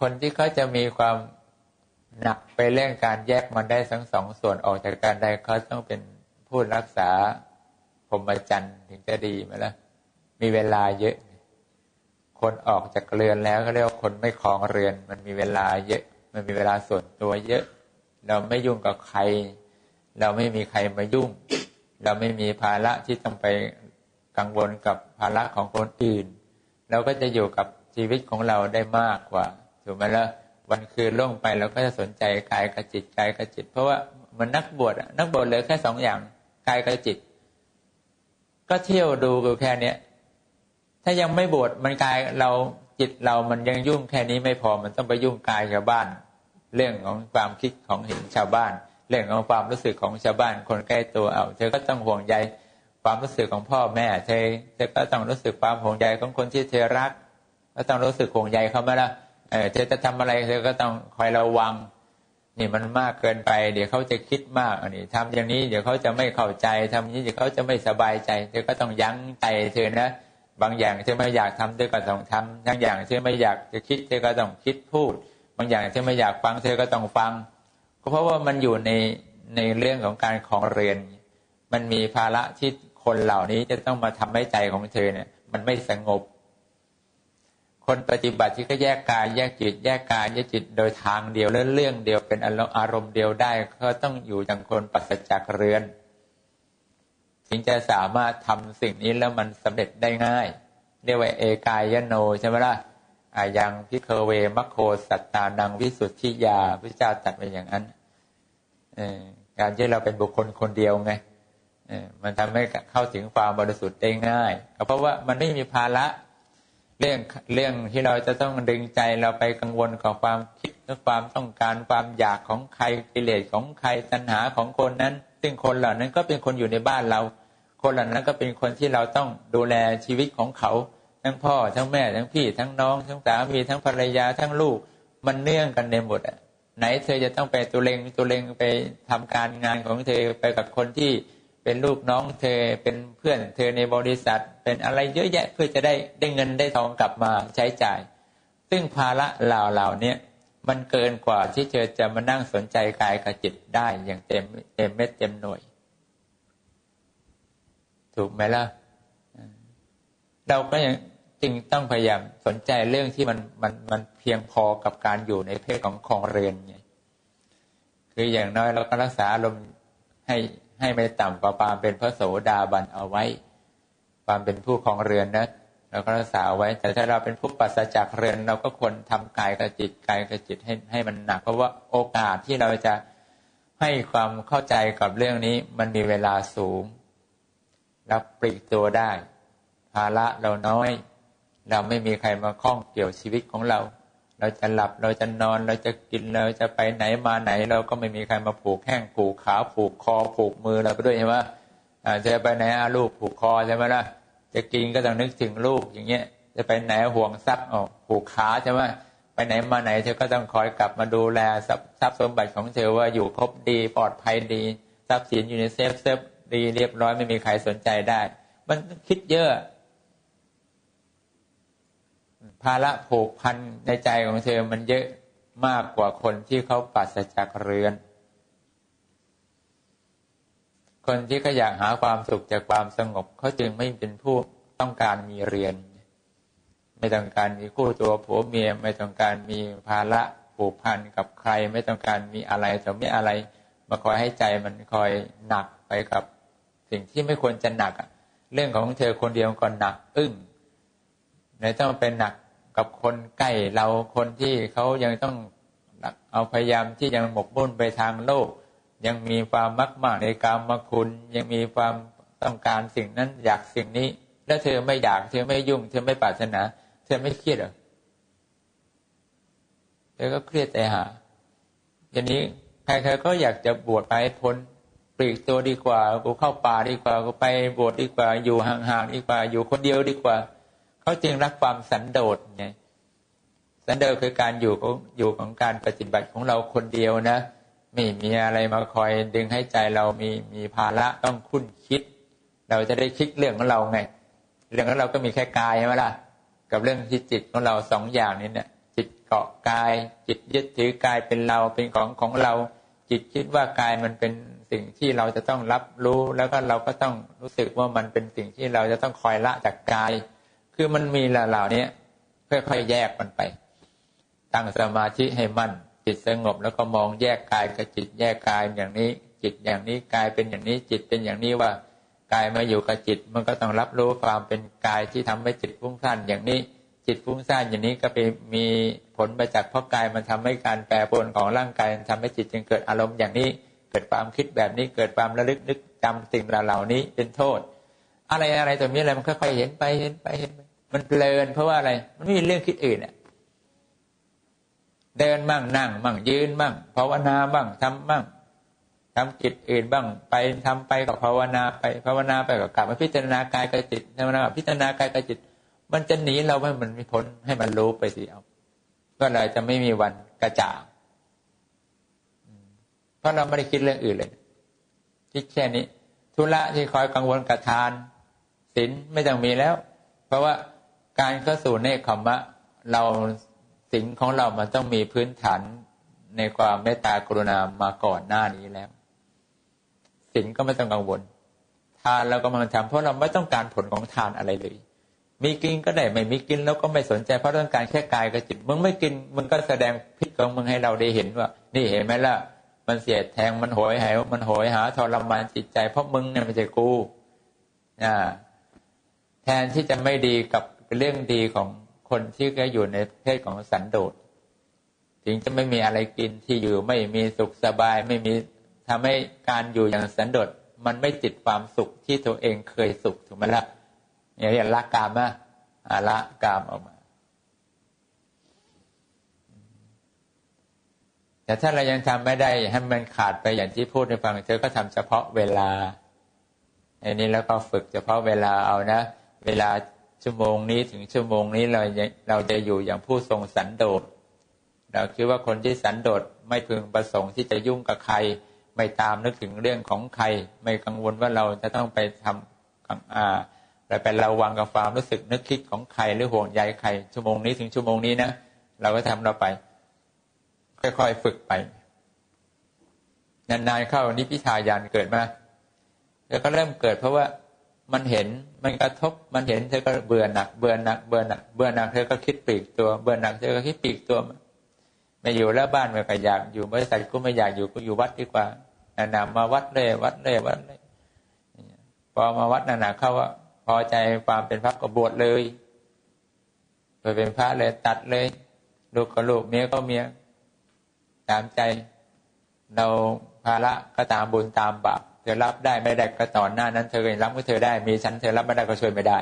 คนที่เขาจะมีความหนักไปเรื่องการแยกมันได้ทั้งสองส่วนออกจากการใดเขาต้องเป็นผู้รักษาพรหมจรรย์ถึงจะดีไหมล่ะมีเวลาเยอะ คนออกจากเรือนแล้วก็เรียกว่าคนไม่คลองเรือน มันมีเวลาเยอะ มันมีเวลาส่วนตัวเยอะ เราไม่ยุ่งกับใคร เราไม่มีใครมายุ่ง เราไม่มีภาระที่ต้องไปกังวลกับภาระของคนอื่น เราก็จะอยู่กับชีวิตของเราได้มากกว่า ถูกไหมล่ะวันคืนล่วงไปเราก็จะสนใจกายกับจิตกายกับจิต เพราะว่ามันนักบวชนักบวชเลยแค่สองอย่างกายกับจิต ก็เที่ยวดูกูแค่เนี้ยถ้ายังไม่บวชมันกายเราจิตเรามันยังยุ่งแค่นี้ไม่พอมันต้องไปยุ่งกายชาวบ้าน เรื่องของความคิดของเห็นชาวบ้าน เรื่องของความรู้สึกของชาวบ้าน คนใกล้ตัวเอาเธอก็ต้องห่วงใยความรู้สึกของพ่อแม่เธอเธอก็ต้องรู้สึกความห่วงใยของคนที่เธอรัก ก็ต้องรู้สึกห่วงใยเขาไหมล่ะ เออเธอจะทำอะไรเธอก็ต้องคอยระวัง นี่มันมากเกินไป เดี๋ยวเขาจะคิดมากอันนี้ทำอย่างนี้เดี๋ยวเขาจะไม่เข้าใจทำนี้เดี๋ยวเขาจะไม่สบายใจ เธอก็ต้องยั้งใจเธอนะบางอย่างเธอไม่อยากทำเธอก็ต้องทำบางอย่างเธอไม่อยากจะคิดเธอก็ต้องคิดพูด บางอย่างเธอไม่อยากฟังเธอก็ต้องฟัง ก็เพราะว่ามันอยู่ในในเรื่องของการของเรียน มันมีภาระที่คนเหล่านี้จะต้องมาทำให้ใจของเธอเนี่ย มันไม่สงบ คนปฏิบัติที่ก็แยกกายแยกจิต แยกกายแยกจิตโดยทางเดียวและเรื่องเดียวเป็นอารมณ์เดียวได้ก็ต้องอยู่อย่างคนปัสจากเรือนถึงจะสามารถทำสิ่งนี้แล้วมันสำเร็จได้ง่าย เรียกว่าเอกายโนใช่ไหมล่ะอายังพิเคเวมัคโคสัตตานังวิสุทธิยาพระเจ้าตัดไปอย่างนั้นการที่เราเป็นบุคคลคนเดียวไงมันทำให้เข้าถึงความบริสุทธิ์ได้ง่ายเพราะว่ามันไม่มีภาระ เรื่องเรื่องที่เราจะต้องดึงใจเราไปกังวลกับความคิดและความต้องการความอยากของใครกิเลสของใครตัณหาของคนนั้น ซึ่งคนเหล่านั้นก็เป็นคนอยู่ในบ้านเรา คนเหล่านั้นก็เป็นคนที่เราต้องดูแลชีวิตของเขา ทั้งพ่อทั้งแม่ทั้งพี่ ทั้งน้อง ทั้งสามีทั้งภรรยาทั้งลูก มันเนื่องกันในหมดอะไหนเธอจะต้องไปตัวเลงตัวเลงไปทำการงานของเธอไปกับคนที่ เป็นลูกน้องเธอเป็นเพื่อนเธอในบริษัท เป็นอะไรเยอะแยะเพื่อจะได้ได้เงินได้ทองกลับมาใช้จ่าย ซึ่งภาระเหล่าเหล่านี้มันเกินกว่าที่เธอจะมานั่งสนใจกายกับจิตได้อย่างเต็มเต็มเม็ดเต็มหน่วย ถูกไหมล่ะ เราก็ยังจึงต้องพยายามสนใจเรื่องที่มันมันมันเพียงพอกับการอยู่ในเพศของคองเรือนไงคืออย่างน้อยเราก็รักษาลมณ์ให้ ให้ไม่ต่ำกว่าความเป็นพระโสดาบันเอาไว้ ความเป็นผู้ครองเรือนนะเราก็รักษาไว้ แต่ถ้าเราเป็นผู้ปัสจากเรือนเราก็ควรทำกายกับจิตกายกับจิตให้ให้มันหนัก เพราะว่าโอกาสที่เราจะให้ความเข้าใจกับเรื่องนี้ มันมีเวลาสูงรับปลีกตัวได้ ภาระเราน้อย เราไม่มีใครมาข้องเกี่ยวชีวิตของเรา เราจะหลับเราจะนอนเราจะกินเราจะไปไหนมาไหน เราก็ไม่มีใครมาผูกแข้งผูกขาผูกคอผูกมือเราไปด้วยใช่ไหมจะไปไหนลูกผูกคอใช่ไหมล่ะจะกินก็ต้องนึกถึงลูกอย่างเงี้ย จะไปไหนห่วงทรัพย์ออกผูกขาใช่ไหมไปไหนมาไหนเธอก็ต้องคอยกลับมาดูแลทรัพย์สมบัติของเธอว่าอยู่ครบดีปลอดภัยดี ทรัพย์สินอยู่ในเซฟเซฟดีเรียบร้อยไม่มีใครสนใจได้ มันคิดเยอะ ภาระผูกพันในใจของเธอมันเยอะมากกว่าคนที่เขาปัสจากเรือน คนที่เขาอยากหาความสุขจากความสงบเขาจึงไม่เป็นผู้ต้องการมีเรียน ไม่ต้องการมีคู่ตัวผัวเมียไม่ต้องการมีภาระผูกพันกับใคร ไม่ต้องการมีอะไรแต่ไม่อะไร มาคอยให้ใจมันคอยหนักไปกับ สิ่งที่ไม่ควรจะหนักเรื่องของเธอคนเดียวก่อนหนัก อึ้งในต้องเป็นหนัก กับคนใกล้เราคนที่เขายังต้องเอาพยายามที่ยังหมกมุ่นไปทางโลก ยังมีความมักมากในกามคุณยังมีความต้องการสิ่งนั้นอยากสิ่งนี้ แล้วเธอไม่อยากเธอไม่ยุ่ง เธอไม่ปรารถนา เธอไม่เครียดหรอเธอก็เครียดแต่หาอย่างนี้ใครๆก็อยากจะบวชไปพ้นปลีกตัวดีกว่า กูเข้าป่าดีกว่ากูไปบวชดีกว่า อยู่ห่างๆดีกว่า อยู่คนเดียวดีกว่า เขาจึงรักความสันโดษไงสันโดษคือการอยู่ของอยู่ของการปฏิบัติของเราคนเดียวนะไม่มีอะไรมาคอยดึงให้ใจเรามีมีภาระต้องคุ้นคิด เราจะได้คิดเรื่องของเราไง เรื่องของเราก็มีแค่กายใช่ไหมล่ะกับเรื่องที่จิตของเราสองอย่างนี้เนี่ย จิตเกาะกาย จิตยึดถือกายเป็นเราเป็นของของเรา จิตคิดว่ากายมันเป็นสิ่งที่เราจะต้องรับรู้แล้วก็เราก็ต้องรู้สึกว่ามันเป็นสิ่งที่เราจะต้องคอยละจากกาย คือมันมีเหล่านี้ค่อยๆแยกมันไป ตั้งสมาธิให้มั่น จิตสงบแล้วก็มองแยกกายกับจิตแยกกายอย่างนี้ จิตอย่างนี้กายเป็นอย่างนี้ จิตเป็นอย่างนี้ว่ากายมาอยู่กับจิต มันก็ต้องรับรู้ความเป็นกายที่ทำให้จิตฟุ้งซ่านอย่างนี้ จิตฟุ้งซ่านอย่างนี้ก็ไปมีผลมาจากเพราะกายมันทำให้การแปรปรวนของร่างกายทำให้จิตจึงเกิดอารมณ์อย่างนี้ เกิดความคิดแบบนี้เกิดความระลึกนึกจำสิ่งเหล่านี้เป็นโทษ อะไรอะไรตัวนี้อะไรมันค่อยๆเห็นไปเห็นไปเห็นไป มันเพลินเพราะว่าอะไร มันไม่มีเรื่องคิดอื่นอะเดินมั่งนั่งมั่งยืนมั่งภาวนาบ้างทำมั่งทำจิตอื่นบ้างไปทำไปกับภาวนาไปภาวนาไปกับกลับมาพิจารณากายกับจิตภาวนาพิจารณากายกับจิต มันจะหนีเราให้มันไม่พ้นให้มันรู้ไปสิเอาก็เลยจะไม่มีวันกระจ่างเพราะเราไม่ได้คิดเรื่องอื่นเลยคิดแค่นี้ ธุระที่คอยกังวลกับทานศีลไม่ต้องมีแล้ว เพราะว่า การเข้าสู่เนคขมะเราศีลของเรามันต้องมีพื้นฐานในความเมตตากรุณามาก่อนหน้านี้แล้วศีลก็ไม่ต้องกังวล ทานเราก็มาทำเพราะเราไม่ต้องการผลของทานอะไรเลย มีกินก็ได้ไม่มีกินแล้วก็ไม่สนใจเพราะต้องการแค่กายกับจิตมึงไม่กินมึงก็แสดงพิษของมึงให้เราได้เห็นว่า นี่เห็นไหมล่ะ มันเสียดแทงมันโหยหายมันโหยหาทรมานจิตใจ เพราะมึงเนี่ยไม่ใช่กูอ่าแทนที่จะไม่ดีกับ เรื่องดีของคนที่ก็อยู่ในเพศของสันโดษถึงจะไม่มีอะไรกินที่อยู่ไม่มีสุขสบายไม่มีทำให้การอยู่อย่างสันโดษมันไม่ติดความสุขที่ตัวเองเคยสุขถูกไหมละ่ะอย่างนี้ละกามอะละกามออกมา แต่ถ้าเรายังทำไม่ได้ให้มันขาดไปอย่างที่พูดให้ฟังเธอก็ทำเฉพาะเวลาอันนี้แล้วก็ฝึกเฉพาะเวลาเอานะ เวลา ชั่วโมงนี้ถึงชั่วโมงนี้เราเราจะอยู่อย่างผู้ทรงสันโดษเราคิดว่าคนที่สันโดษไม่พึงประสงค์ที่จะยุ่งกับใคร ไม่ตามนึกถึงเรื่องของใคร ไม่กังวลว่าเราจะต้องไปทำอ่าเราไประวังกับความรู้สึกนึกคิดของใครหรือห่วงใยใคร ชั่วโมงนี้ถึงชั่วโมงนี้นะเราก็ทำเราไป ค่อยๆฝึกไปนานๆเข้านิพิทายานเกิดมา แล้วก็เริ่มเกิดเพราะว่า มันเห็นมันกระทบมันเห็นเธอก็เบื่อหนัก เบื่อหนักเบื่อหนักเบื่อหนักเธอก็คิดปีกตัวเบื่อหนักเธอก็คิดปีกตัวไม่อยู่แล้วบ้านไม่ก็อยากอยู่บริษัทก็ไม่อยากอยู่ก็อยู่วัดดีกว่านามาวัดเลยวัดเลยวัดเลยพอมาวัดนานาเข้าว่าพอใจความเป็นพระก็บวชเลยไปเป็นพระเลยตัดเลยลูกก็ลูกเมียก็เมียตามใจ เราภาระก็ตามบุญตามบาป ธอรับได้ไม่ได้ก็ตอนหน้านั้นเธอรับก็เธอได้ มีฉันเธอรับไม่ได้ก็ช่วยไม่ได้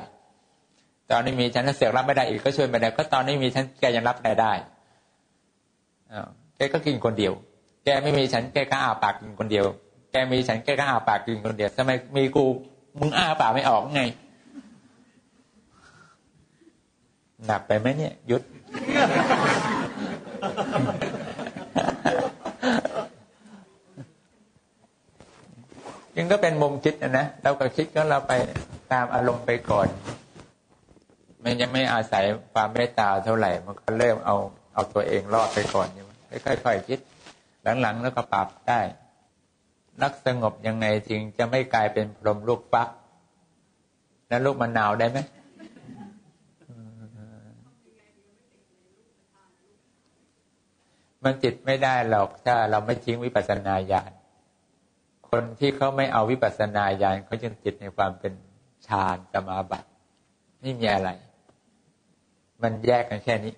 ตอนนี้มีฉันเสือกรับไม่ได้อีกก็ช่วยไม่ได้ ก็ตอนนี้มีฉันแกยังรับได้ได้แกก็กินคนเดียว แกไม่มีฉันแกก็อาปากกินคนเดียว แกมีฉันแกก็อาปากกินคนเดียวทำไมมีกูมึงอ้าปากไม่ออกไง หนักไปไหมเนี่ย ยุด ยังก็เป็นมุมคิดนะนะเราก็คิดก็เราไปตามอารมณ์ไปก่อน มันยังไม่อาศัยความเมตตาเท่าไหร่ มันก็เริ่มเอาเอาตัวเองรอดไปก่อนอยู่ค่อยๆคิด หลังๆแล้วก็ปรับได้ นักสงบยังไงจริงจะไม่กลายเป็นพรหมลูกฟักแล้วลูกมะนาวได้ไหมมันจิตไม่ได้หรอกถ้าเราไม่ทิ้งวิปัสสนาญาณ คนที่เขาไม่เอาวิปัสสนาญาณเขาจึงจิตในความเป็นฌานสมาบัตินี่มีอะไร มันแยกกันแค่นี้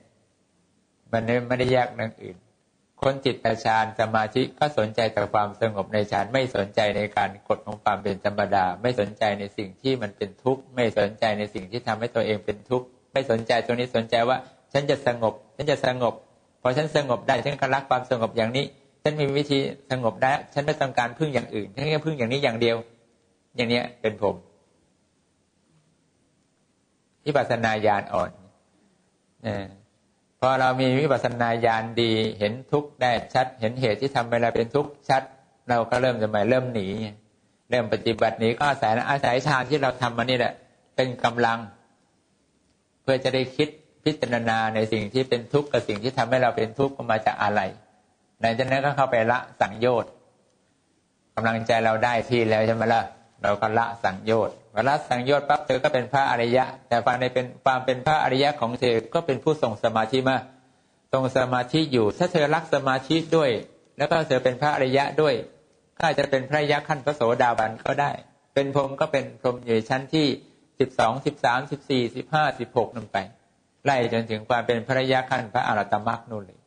มันไม่ได้แยกเรื่องอื่น คนจิตแต่ฌานสมาธิก็สนใจแต่ความสงบในฌานไม่สนใจในการกฎของความเป็นธรรมดา ไม่สนใจในสิ่งที่มันเป็นทุกข์ ไม่สนใจในสิ่งที่ทำให้ตัวเองเป็นทุกข์ ไม่สนใจตรงนี้สนใจว่า ฉันจะสงบ ฉันจะสงบพอฉันสงบได้ฉันก็รักความสงบอย่างนี้ ฉันมีวิธีสงบได้ ฉันไม่ต้องการพึ่งอย่างอื่นฉันแค่พึ่งอย่างนี้อย่างเดียว อย่างเนี้ยเป็นผมวิปัสสนาญาณอ่อนอพอเรามีวิปัสสนาญาณดี เห็นทุกข์ได้ชัด เห็นเหตุที่ทำให้เราเป็นทุกข์ชัด เราก็เริ่มจะมาเริ่มหนี เริ่มปฏิบัติหนีก็อาศัยอาศัยฌานที่เราทำมานี่แหละ เป็นกำลัง เพื่อจะได้คิดพพิจารณาในสิ่งที่เป็นทุกข์กับสิ่งที่ทำให้เราเป็นทุกข์มาจากอะไร หลังจากนั้นก็เข้าไปละสังโยชน์กำลังใจเราได้ที่แล้วใช่ไหมล่ะเราก็ละสังโยชน์ละสังโยชน์ปั๊บเธอก็เป็นพระอริยะ แต่ความในเป็นความเป็นพระอริยะของเธอก็เป็นผู้ทรงสมาธิมาทรงสมาธิอยู่ ถ้าเธอรักสมาธิด้วย แล้วก็เธอเป็นพระอริยะด้วยก็อาจจะเป็นพระยักษ์ขั้นพระโสดาบันก็ได้ เป็นพรหมก็เป็นพรหมอยู่ชั้นที่สิบสองสิบสามสิบสี่สิบห้าสิบหกนั่นไปไล่จนถึงความเป็นพระยักษ์ขั้นพระอรหัตมรรคนู่นเลย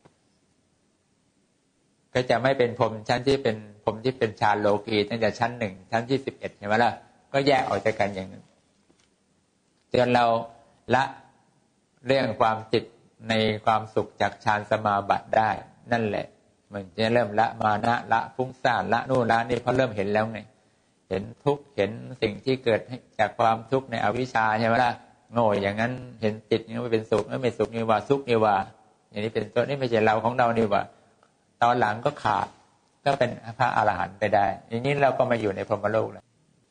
ก็จะไม่เป็นพรมชั้นที่เป็นพรมที่เป็นชาโลกีตั้งแต่ชั้นหนึ่งชั้นที่สิบเอ็ดเห็นไหมล่ะก็แยกออกจากกันอย่างนั้นจนเราละเรื่องความติดในความสุขจากฌานสมาบัติได้ นั่นแหละ มันจะเริ่มละมานะละฟุ้งซ่านละนู่นละนี่เพราะเริ่มเห็นแล้วไงเห็นทุกเห็นสิ่งที่เกิดจากความทุกข์ในอวิชชาใช่ไหมล่ะโง่อย่างนั้นเห็นติดนี่ไม่เป็นสุขไม่เป็นสุขนี่ว่าสุขนี่ว่า อย่างนี้เป็นตัวนี่ไม่ใช่เราของเรานี่ว่า ตอนหลังก็ขาดก็เป็นพระอรหันต์ไปได้อย่างนี้เราก็มาอยู่ในพรหมโลกแล้ว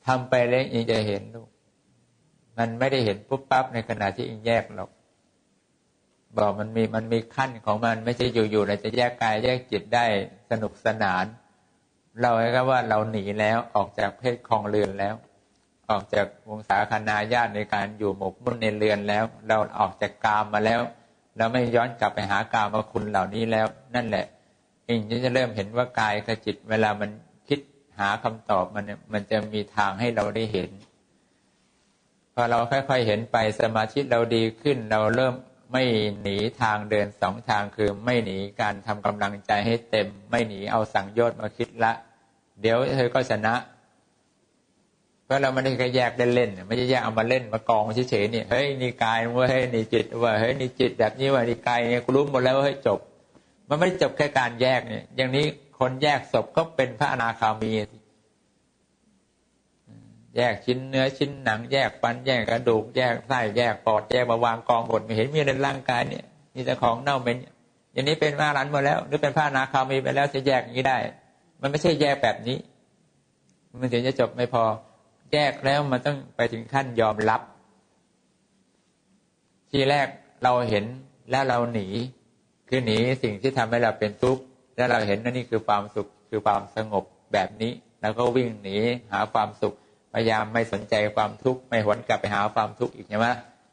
ทำไปแล้วยังจะเห็นลูก มันไม่ได้เห็นปุ๊บปั๊บในขณะที่อิงแยกหรอกบอกมันมีมันมีขั้นของมันไม่ใช่อยู่ๆเราจะแยกกายแยกจิตได้สนุกสนาน เราเรียกว่าเราหนีแล้วออกจากเพศคลองเรือนแล้ว ออกจากวงศาคณาญาติในการอยู่หมกมุ่นในเรือนแล้ว เราออกจากกามมาแล้ว เราไม่ย้อนกลับไปหากามมาคุณเหล่านี้แล้ว นั่นแหละ เองจะเริ่มเห็นว่ากายกับจิตเวลามันคิดหาคำตอบมันมันจะมีทางให้เราได้เห็น พอเราค่อยๆเห็นไปสมาธิเราดีขึ้น เราเริ่มไม่หนีทางเดินสองทางคือไม่หนีการทำกำลังใจให้เต็ม ไม่หนีเอาสั่งโยชน์มาคิดละ เดี๋ยวเธอก็ชนะเพราะเราไม่ได้แค่แยกเล่นๆไม่ใช่แยกเอามาเล่นมากองเฉยๆนี่เฮ้ยนี่กายว่าเฮ้ยนี่จิตว่าเฮ้ยนี่จิตแบบนี้ว่านี่กายเนี่ยกูรู้หมดแล้วเฮ้ยจบ มันไม่จบแค่การแยกเนี่ย อย่างนี้คนแยกศพก็เป็นพระอนาคามี แยกชิ้นเนื้อชิ้นหนัง แยกฟันแยกกระดูก แยกไส้แยกปอดแยกมาวางกองหมดไม่เห็นมีในร่างกายเนี่ย มีแต่ของเน่าเหม็นอย่างนี้เป็นพระรันหมดแล้ว หรือเป็นพระนาคามีไปแล้วจะแยกอย่างนี้ได้ มันไม่ใช่แยกแบบนี้ มันถึงจะจบไม่พอ แยกแล้วมันต้องไปถึงขั้นยอมรับ ทีแรกเราเห็นแล้วเราหนี คือหนีสิ่งที่ทำให้เราเป็นทุกข์แล้วเราเห็นนั่นนี่คือความสุขคือความสงบแบบนี้แล้วก็วิ่งหนีหาความสุขพยายามไม่สนใจความทุกข์ไม่หวนกลับไปหาความทุกข์อีกใช่ไหม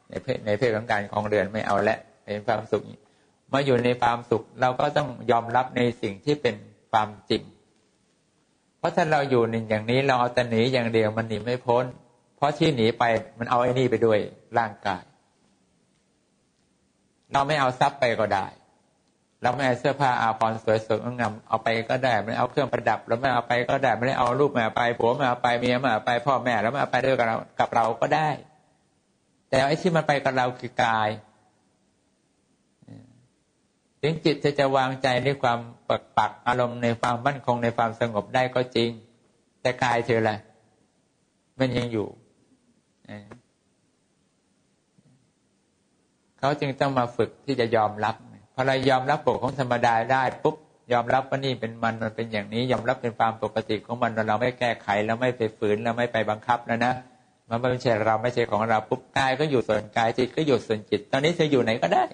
ในเพศในเพศของการของเรือนไม่เอาและเป็นความสุขมาอยู่ในความสุขเราก็ต้องยอมรับในสิ่งที่เป็นความจริง เพราะถ้าเราอยู่หนึ่งอย่างนี้เราเอาแต่หนีอย่างเดียวมันหนีไม่พ้น เพราะที่หนีไปมันเอาไอ้นี่ไปด้วยร่างกาย เราไม่เอาทรัพย์ไปก็ได้ เราไม่เอาเสื้อผ้าอาภรณ์สวยสดงามเอาไปก็ได้ไม่เอาเครื่องประดับเราไม่เอาไปก็ได้ไม่ได้เอาลูกมาไปผัวมาไปเมียมาไปพ่อแม่แล้วมาไปด้วยกับเรากับเราก็ได้ แต่ไอ้ที่มันไปกับเราคือกายถึงจิตจะจะวางใจในความปักปักอารมณ์ในความมั่นคงในความสงบได้ก็จริง แต่กายเธอแหละมันยังอยู่เขาจึงต้องมาฝึกที่จะยอมรับ พอเรายอมรับปกของธรรมดาได้ปุ๊บยอมรับว่านี่เป็นมันมันเป็นอย่างนี้ ยอมรับเป็นความปกติของมันเราไม่แก้ไขเราไม่ไปฝืนเราไม่ไปบังคับแล้วนะมันไม่ใช่เราไม่ใช่ของเราปุ๊บกายก็อยู่ส่วนกายจิตก็อยู่ส่วนจิต ตอนนี้เธออยู่ไหนก็ได้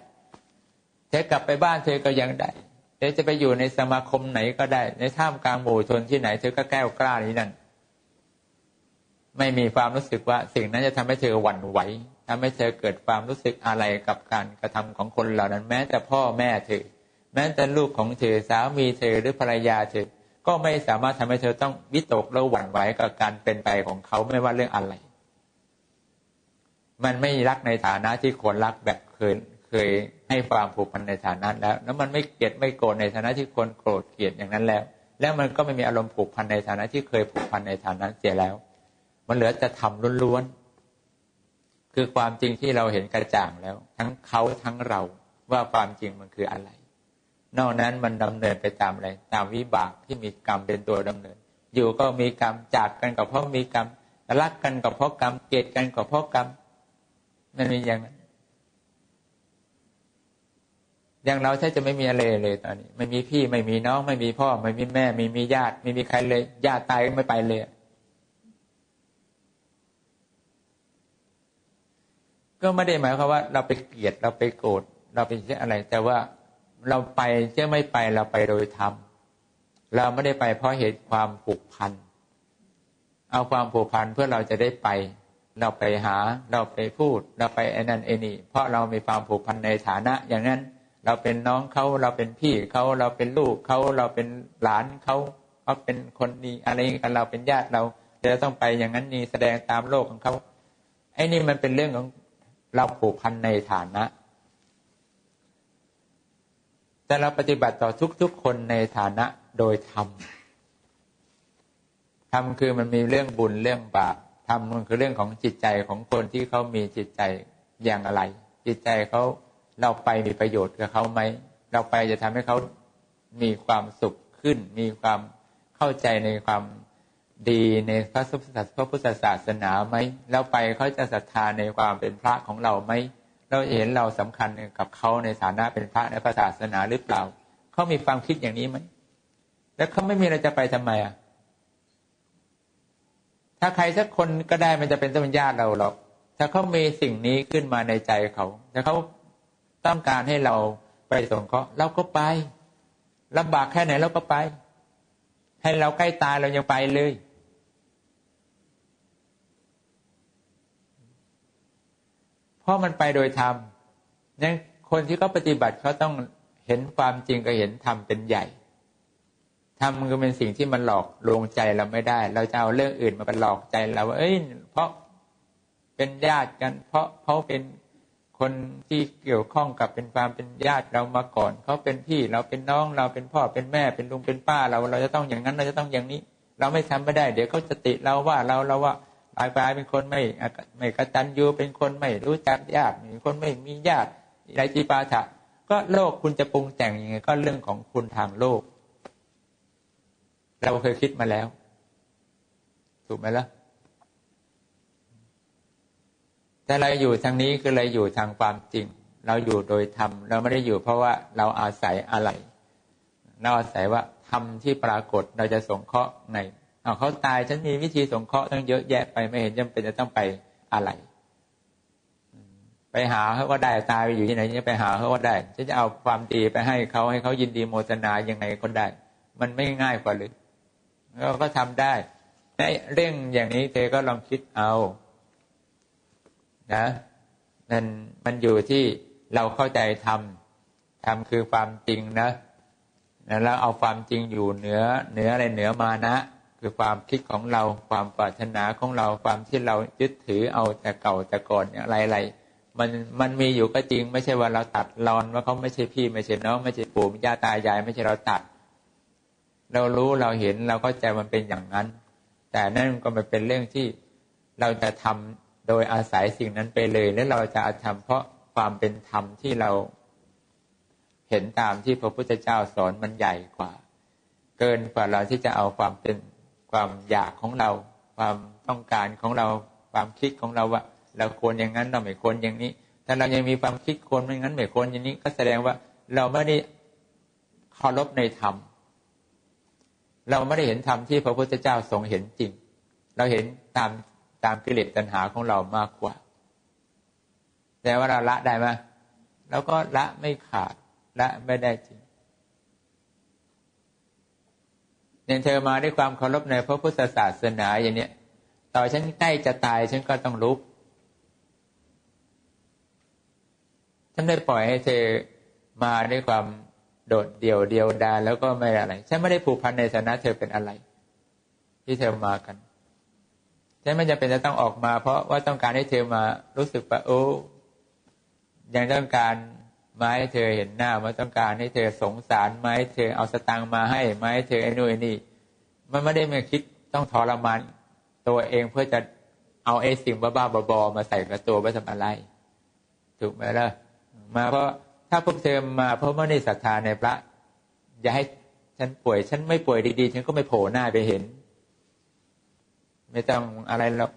เธอกลับไปบ้านเธอก็ยังได้เธอจะไปอยู่ในสมาคมไหนก็ได้ ในท่ามกลางหมู่ชนที่ไหนเธอก็แก้วกล้านี้นั่นไม่มีความรู้สึกว่าสิ่งนั้นจะทำให้เธอหวั่นไหว ทำให้เธอเกิดความรู้สึกอะไรกับการกระทำของคนเหล่านั้น แม้แต่พ่อแม่เธอ แม้แต่ลูกของเธอสามีเธอหรือภรรยาเธอ ก็ไม่สามารถทำให้เธอต้องวิตกแล้วหวั่นไหวกับการเป็นไปของเขาไม่ว่าเรื่องอะไร มันไม่รักในฐานะที่ควรรักแบบเคยเคยให้ความผูกพันในฐานะแล้ว แล้วมันไม่เกลียดไม่โกรธในฐานะที่ควรโกรธเกลียดอย่างนั้นแล้ว แล้วมันก็ไม่มีอารมณ์ผูกพันในฐานะที่เคยผูกพันในฐานะเสียแล้ว มันเหลือจะทำล้วน คือความจริงที่เราเห็นกระจ่างแล้ว ทั้งเขาทั้งเราว่าความจริงมันคืออะไร นอกนั้นมันดำเนินไปตามอะไร ตามวิบากที่มีกรรมเป็นตัวดำเนิน อยู่ก็มีกรรมจากกันกับเพราะมีกรรมรักกันกับเพราะกรรมเกลียดกันกับเพราะกรรมมันมีอย่างนั้นอย่างเราถ้าจะไม่มีอะไรเลยตอนนี้ ไม่มีพี่ไม่มีน้อง ไม่มีพ่อ ไม่มีแม่ ไม่มีญาติ ไม่มีใครเลย ญาติตายก็ไม่ไปเลย ก็ไม่ได้หมายความว่าเราไปเกลียดเราไปโกรธเราเป็นอะไร แต่ว่าเราไปเจ้าไม่ไปเราไปโดยธรรมเราไม่ได้ไปเพราะเหตุความผูกพันเอาความผูกพันเพื่อเราจะได้ไป เราไปหาเราไปพูด เราไปไอ้นั่นไอ้นี่เพราะเรามีความผูกพันในฐานะ อย่างนั้นเราเป็นน้องเขาเราเป็นพี่เขาเราเป็นลูกเขาเราเป็นหลานเขาเขาเป็นคนดีอะไรกันเราเป็นญาติเราจะต้องไปอย่างนั้นนี่แสดงตามโลกของเขาไอ้นี่มันเป็นเรื่องของ เราผูกพันในฐานะ แต่เราปฏิบัติต่อทุกๆคนในฐานะโดยธรรมธรรมคือมันมีเรื่องบุญเรื่องบาปธรรมมันคือเรื่องของจิตใจของคนที่เขามีจิตใจอย่างอะไร จิตใจเขาเราไปมีประโยชน์กับเขาไหมเราไปจะทำให้เขามีความสุขขึ้น มีความเข้าใจในความ ดีในพระพุทธศาสนาไหมแล้วไปเขาจะศรัทธาในความเป็นพระของเราไหมเราเห็นเราสำคัญกับเขาในฐานะเป็นพระในพระศาสนาหรือเปล่าเขามีความคิดอย่างนี้ไหมแล้วเขาไม่มีเราจะไปทำไมอะถ้าใครสักคนก็ได้มันจะเป็นต้นญาติเราหรอกถ้าเขามีสิ่งนี้ขึ้นมาในใจเขาถ้าเขาต้องการให้เราไปส่งเขาเราก็ไปลำบากแค่ไหนเราก็ไป ให้เราใกล้ตายเรายังไปเลย เพราะมันไปโดยธรรมนั้นคนที่เขาปฏิบัติเขาต้องเห็นความจริงก็เห็นธรรมเป็นใหญ่ธรรมก็เป็นสิ่งที่มันหลอกลวงใจเราไม่ได้ เราจะเอาเรื่องอื่นมาเป็นหลอกใจเราว่าเอ้ย เพราะเป็นญาติกัน เพราะเขาเป็นคนที่เกี่ยวข้องกับเป็นความเป็นญาติเรามาก่อนเขาเป็นพี่เราเป็นน้องเราเป็นพ่อเป็นแม่เป็นลุงเป็นป้าเรา เราจะต้องอย่างนั้นเราจะต้องอย่างนี้ เราไม่ทำไม่ได้ เดี๋ยวเขาจะติเราว่าเราเราว่า ปลายปลายเป็นคนไม่ไม่กระตันยูเป็นคนไม่รู้จักญาติเป็นคนไม่มีญาติไรจีปาถะก็โลกคุณจะปรุงแต่งยังไง ก็เรื่องของคุณทางโลก เราเคยคิดมาแล้ว ถูกไหมล่ะแต่เราอยู่ทางนี้คือเราอยู่ทางความจริง เราอยู่โดยธรรมเราไม่ได้อยู่เพราะว่าเราอาศัยอะไรเราอาศัยว่าธรรมที่ปรากฏเราจะสงเคราะห์ใน เอาเขาตายฉันมีวิธีสงเคราะห์ตั้งเยอะแยะไปไม่เห็นจำเป็นจะต้องไปอะไร ไปหาเขาก็ได้ตายไปอยู่ที่ไหนจะไปหาเขาก็ได้ฉันจะเอาความดีไปให้เขาให้เขายินดีโมทนายังไงก็ได้ มันไม่ง่ายกว่าหรือเราก็ทำได้ในเรื่องอย่างนี้เธอก็ลองคิดเอา นะมันมันอยู่ที่เราเข้าใจทำทำคือความจริงนะแล้วเอาความจริงอยู่เหนือเหนืออะไรเหนือมานะ คือความคิดของเราความปรารถนาของเราความที่เรายึดถือเอาแต่เก่าแต่ก่อนอะไรอะไรมันมันมีอยู่ก็จริง ไม่ใช่ว่าเราตัดรอนว่าเขาไม่ใช่พี่ไม่ใช่น้องไม่ใช่ปู่ย่าตายายไม่ใช่เราตัด เรารู้เราเห็นเราก็ใจมันเป็นอย่างนั้น แต่นั่นก็มันเป็นเรื่องที่เราจะทำโดยอาศัยสิ่งนั้นไปเลย แล้วเราจะทำเพราะความเป็นธรรมที่เราเห็นตามที่พระพุทธเจ้าสอนมันใหญ่กว่า เกินกว่าเราที่จะเอาความเป็น ความอยากของเรา ความต้องการของเรา ความคิดของเราว่า เราควรอย่างนั้นเราไม่ควรอย่างนี้ ถ้าเรายังมีความคิดควรไม่งั้นไม่ควรอย่างนี้ ก็แสดงว่าเราไม่ได้เคารพในธรรมเราไม่ได้เห็นธรรมที่พระพุทธเจ้าทรงเห็นจริง เราเห็นตามตามกิเลสตัณหาของเรามากกว่า แต่ว่าเราละได้ไหมเราก็ละไม่ขาดละไม่ได้จริง เนี่ยเธอมาด้วยความเคารพในพระพุทธศาสนาอย่างเนี้ยต่อฉันใกล้จะตายฉันก็ต้องลุกฉันได้ปล่อยให้เธอมาด้วยความโดดเดี่ยวเดียวดายแล้วก็ไม่อะไรฉันไม่ได้ผูกพันในฐานะเธอเป็นอะไร ที่เธอมากันฉันไม่จำเป็นจะต้องออกมา เพราะว่าต้องการให้เธอมารู้สึกว่าโอ้ยังต้องการ มาให้เธอเห็นหน้ามาต้องการให้เธอสงสารมาให้เธอเอาสตังมาให้มาให้เธอไอ้นู่นไอ้นี่มันไม่ได้มาคิดต้องทรมานตัวเองเพื่อจะเอาไอ้สิ่งบ้าๆบอๆมาใส่กับตัวไว้ทำอะไร ถูกไหมล่ะมาเพราะถ้าพวกเธอมาเพราะไม่ได้ศรัทธาในพระ อย่าให้ฉันป่วย ฉันไม่ป่วยดีๆ ฉันก็ไม่โผล่หน้าไปเห็น ไม่ต้องอะไรหรอก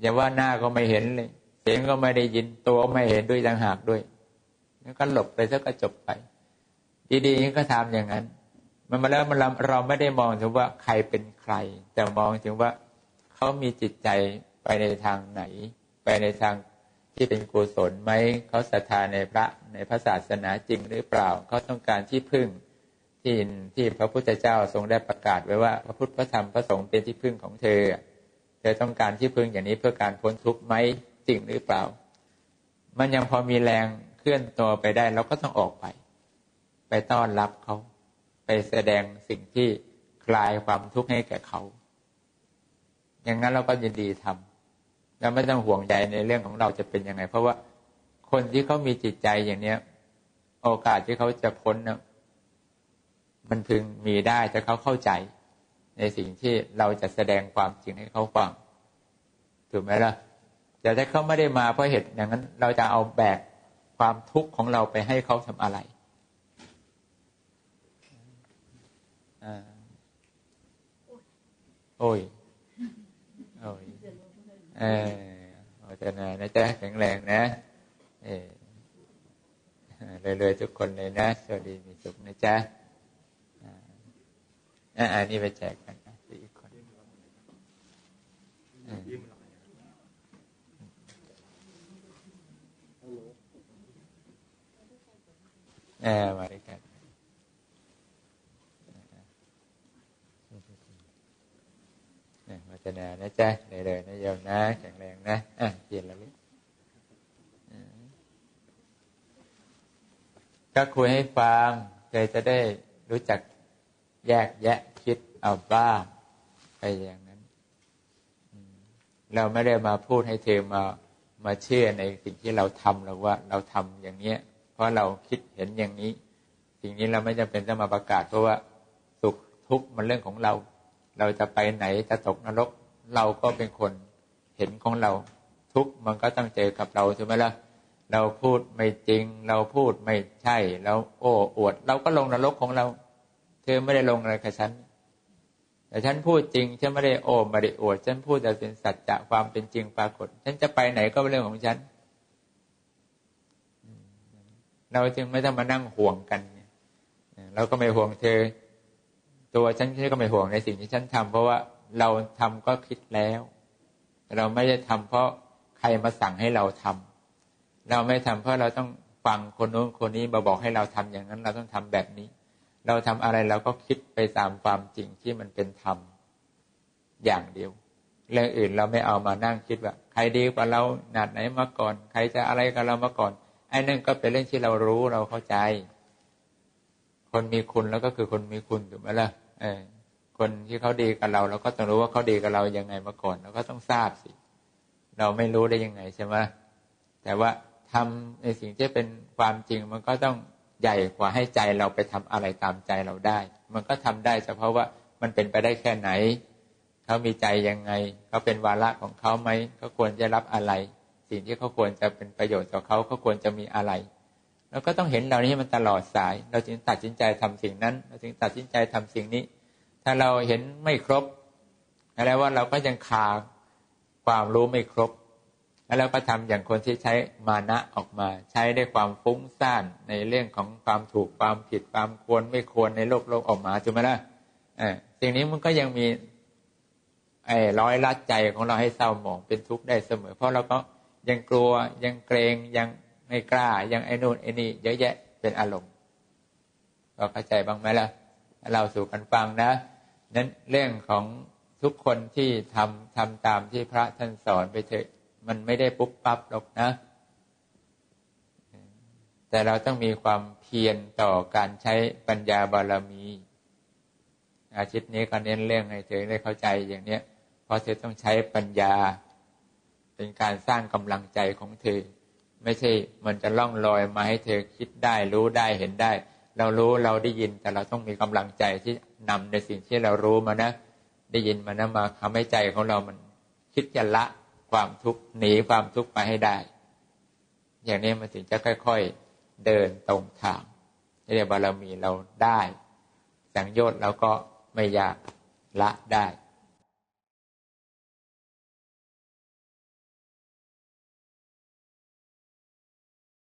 อย่าว่าหน้าก็ไม่เห็นเลย เสียงก็ไม่ได้ยินตัวไม่เห็นด้วยต่างหากด้วยงั้นก็หลบไปซะก็จบไป ดีๆยังก็ทำอย่างนั้น มันมาแล้วมันเราไม่ได้มองถึงว่าใครเป็นใคร แต่มองถึงว่าเขามีจิตใจไปในทางไหน ไปในทางที่เป็นกุศลไหมเขาศรัทธาในพระในพระศาสนาจริงหรือเปล่าเขาต้องการที่พึ่งที่ที่พระพุทธเจ้าทรงได้ประกาศไว้ว่าพระพุทธพระธรรมพระสงฆ์เป็นที่พึ่งของเธอ เธอต้องการที่พึ่งอย่างนี้เพื่อการพ้นทุกข์ไหม จริงหรือเปล่า มันยังพอมีแรงเคลื่อนตัวไปได้เราก็ต้องออกไป ไปต้อนรับเขา ไปแสดงสิ่งที่คลายความทุกข์ให้แก่เขา อย่างนั้นเราก็ยินดีทำเราไม่ต้องห่วงใยในเรื่องของเราจะเป็นยังไง เพราะว่าคนที่เขามีจิตใจอย่างเนี้ย โอกาสที่เขาจะพ้นนะมันพึงมีได้แต่เขาเข้าใจ ในสิ่งที่เราจะแสดงความจริงให้เขาฟังถูกไหมล่ะ แต่ถ้าเขาไม่ได้มาเพราะเหตุอย่างนั้น เราจะเอาแบกความทุกข์ของเราไปให้เขาทำอะไรโอ้ย โอ้ย เออจะนานะจ๊ะแข็งแรงนะ เออเลยๆทุกคนเลยนะสวัสดีมีสุขนะจ๊ะอ่าอันนี้ไปแจกกันสี่คน เออมาด้วยกันวัฒนานะจ๊ะเลยๆนะโยมนะ แข็งแรงนะ อะเปลี่ยนแล้วลูกก็คุยให้ฟังเลยจะได้รู้จักแยกแยะคิดเอาบ้างไปอย่างนั้น เราไม่ได้มาพูดให้เธอมามาเชื่อในสิ่งที่เราทำหรอกว่า เราทำอย่างเนี้ย เพราะเราคิดเห็นอย่างนี้ สิ่งนี้เราไม่จำเป็นต้องมาประกาศ เพราะว่าสุขทุกข์มันเรื่องของเรา เราจะไปไหนจะตกนรก เราก็เป็นคนเห็นของเรา ทุกข์มันก็ต้องเจอกับเราใช่ไหมล่ะเราพูดไม่จริง เราพูดไม่ใช่เราโอ้อวด เราก็ลงนรกของเรา เธอไม่ได้ลงอะไรกับฉันแต่ฉันพูดจริงฉันไม่ได้โอ้ไม่ได้อวดฉันพูดแต่เป็นสัจจะความเป็นจริงปรากฏ ฉันจะไปไหนก็เป็นเรื่องของฉัน เราจึงไม่ต้องมานั่งห่วงกันเราก็ไม่ห่วงเธอ ตัวฉันก็ไม่ห่วงในสิ่งที่ฉันทำเพราะว่าเราทำก็คิดแล้ว เราไม่ได้ทำเพราะใครมาสั่งให้เราทำเราไม่ทำเพราะเราต้องฟังคนโน้นคนนี้มาบอกให้เราทำอย่างนั้น เราต้องทำแบบนี้ เราทำอะไรเราก็คิดไปตามความจริงที่มันเป็นธรรมอย่างเดียวเรื่องอื่นเราไม่เอามานั่งคิดว่า ใครดีกว่าเราหนาดไหนมาก่อน ใครจะอะไรกับเรามาก่อน อ้นั่นก็เป็นเรื่องที่เรารู้เราเข้าใจ คนมีคุณแล้วก็คือคนมีคุณถูกไหมล่ะเออคนที่เขาดีกับเราเราก็ต้องรู้ว่าเขาดีกับเรายังไงมาก่อนเราก็ต้องทราบสิ เราไม่รู้ได้ยังไงใช่ไหมแต่ว่าทำในสิ่งที่เป็นความจริงมันก็ต้องใหญ่กว่าให้ใจเราไปทำอะไรตามใจเราได้ มันก็ทำได้เฉพาะว่ามันเป็นไปได้แค่ไหน เขามีใจยังไง เขาเป็นวาระของเขาไหมเขาควรจะรับอะไร สิ่งที่เขาควรจะเป็นประโยชน์ต่อเขาเขาควรจะมีอะไรเราก็ต้องเห็นเรานี้มันตลอดสาย เราจึงตัดสินใจทำสิ่งนั้น เราจึงตัดสินใจทำสิ่งนี้ ถ้าเราเห็นไม่ครบอะไรว่าเราก็ยังขาดความรู้ไม่ครบ แล้วก็ทำอย่างคนที่ใช้มานะออกมา ใช้ได้ความฟุ้งซ่านในเรื่องของความถูกความผิดความควรไม่ควรในโลกโลกออกมาถูกไหมล่ะสิ่งนี้มันก็ยังมีไอ้ร้อยลัดใจของเราให้เศร้าหมองเป็นทุกข์ได้เสมอ เพราะเราก็ ยังกลัวยังเกรงยังไม่กล้า ยังไอ้นู่นไอ้นี่เยอะแยะเป็นอารมณ์เราเข้าใจบ้างไหมล่ะเราสู่กันฟังนะ นั้นเรื่องของทุกคนที่ทำทำตามที่พระท่านสอนไปเถอะมันไม่ได้ปุ๊บปั๊บหรอกนะ แต่เราต้องมีความเพียรต่อการใช้ปัญญาบารมี อาทิตย์นี้ก็เน้นเรื่องให้เธอได้เข้าใจอย่างเนี้ยเพราะเธอต้องใช้ปัญญา เป็นการสร้างกำลังใจของเธอ ไม่ใช่มันจะล่องลอยมาให้เธอคิดได้รู้ได้เห็นได้ เรารู้เราได้ยินแต่เราต้องมีกำลังใจที่นำในสิ่งที่เรารู้มานะ ได้ยินมานะมาทำให้ใจของเรามันคิดจะละความทุกข์หนีความทุกข์ไปให้ได้ อย่างนี้มันถึงจะค่อย ๆเดินตรงทางนี่เรียกบารมีเราได้ สังโยชน์เราก็ไม่อยากละได้